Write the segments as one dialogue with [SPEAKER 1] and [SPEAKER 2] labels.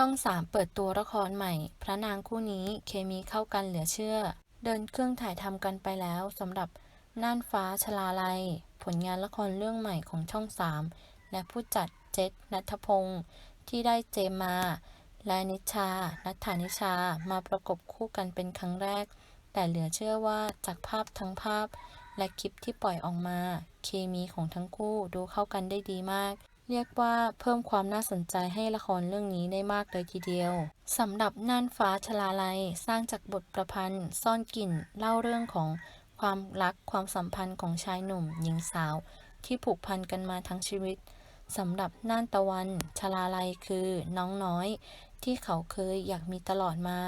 [SPEAKER 1] ช่องสามเปิดตัวละครใหม่ พระนางคู่นี้เคมีเข้ากันเหลือเชื่อ เดินเครื่องถ่ายทำกันไปแล้วสำหรับน่านฟ้าชลาลัย ผลงานละครเรื่องใหม่ของช่องสามและผู้จัดเจษนัทพงศ์ที่ได้เจมมาและนิชา นัทธานิชามาประกบคู่กันเป็นครั้งแรก แต่เหลือเชื่อว่าจากภาพทั้งภาพ และคลิปที่ปล่อยออกมา เคมีของทั้งคู่ดูเข้ากันได้ดีมาก เรียกว่าเพิ่มความน่าสนใจให้ละครเรื่องนี้ได้มากเลยทีเดียวสำหรับน่านฟ้าชลาลัยสร้างจากบทประพันธ์ ซ่อนกลิ่นเล่าเรื่องของความรักความสัมพันธ์ของชายหนุ่ม หญิงสาว ที่ผูกพันกันมาทั้งชีวิตสำหรับน่านตะวันชลาลัยคือน้องน้อย ที่เขาเคยอยากมีตลอดมา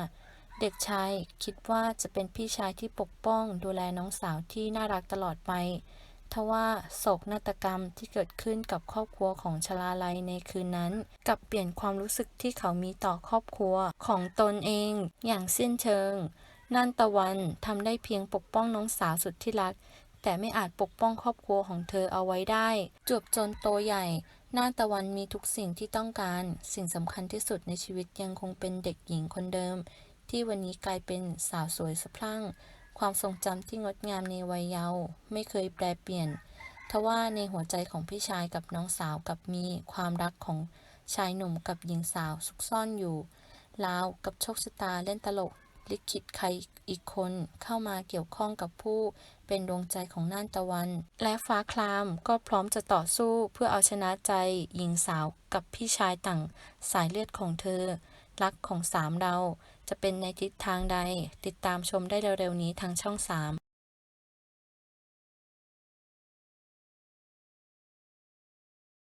[SPEAKER 1] เด็กชายคิดว่าจะเป็นพี่ชายที่ปกป้องดูแลน้องสาวที่น่ารักตลอดไป ทว่าโศกนาฏกรรมที่เกิดขึ้นกับครอบครัวของชลาลัยในคืนนั้น กลับเปลี่ยนความรู้สึกที่เขามีต่อครอบครัวของตนเองอย่างสิ้นเชิงนันตะวันทำได้เพียงปกป้องน้องสาวสุดที่รัก แต่ไม่อาจปกป้องครอบครัวของเธอเอาไว้ได้ จวบจนโตใหญ่น่านตะวันมีทุกสิ่งที่ต้องการ สิ่งสำคัญที่สุดในชีวิตยังคงเป็นเด็กหญิงคนเดิม ที่วันนี้กลายเป็นสาวสวยสะพรั่ง ความทรงจำที่งดงามในวัยเยาว์ไม่เคยแปรเปลี่ยน ทว่าในหัวใจของพี่ชายกับน้องสาวกับมีความรักของชายหนุ่มกับหญิงสาวซุกซ่อนอยู่ราวกับโชคชะตาเล่นตลก ลิขิตใครอีกคนเข้ามาเกี่ยวข้องกับผู้เป็นดวงใจของน่านตะวัน และฟ้าคลามก็พร้อมจะต่อสู้เพื่อเอาชนะใจหญิงสาวกับพี่ชายต่างสายเลือดของเธอ รักของสามเราจะเป็นในทิศทางใด ติดตามชมได้เร็วๆนี้ทางช่อง 3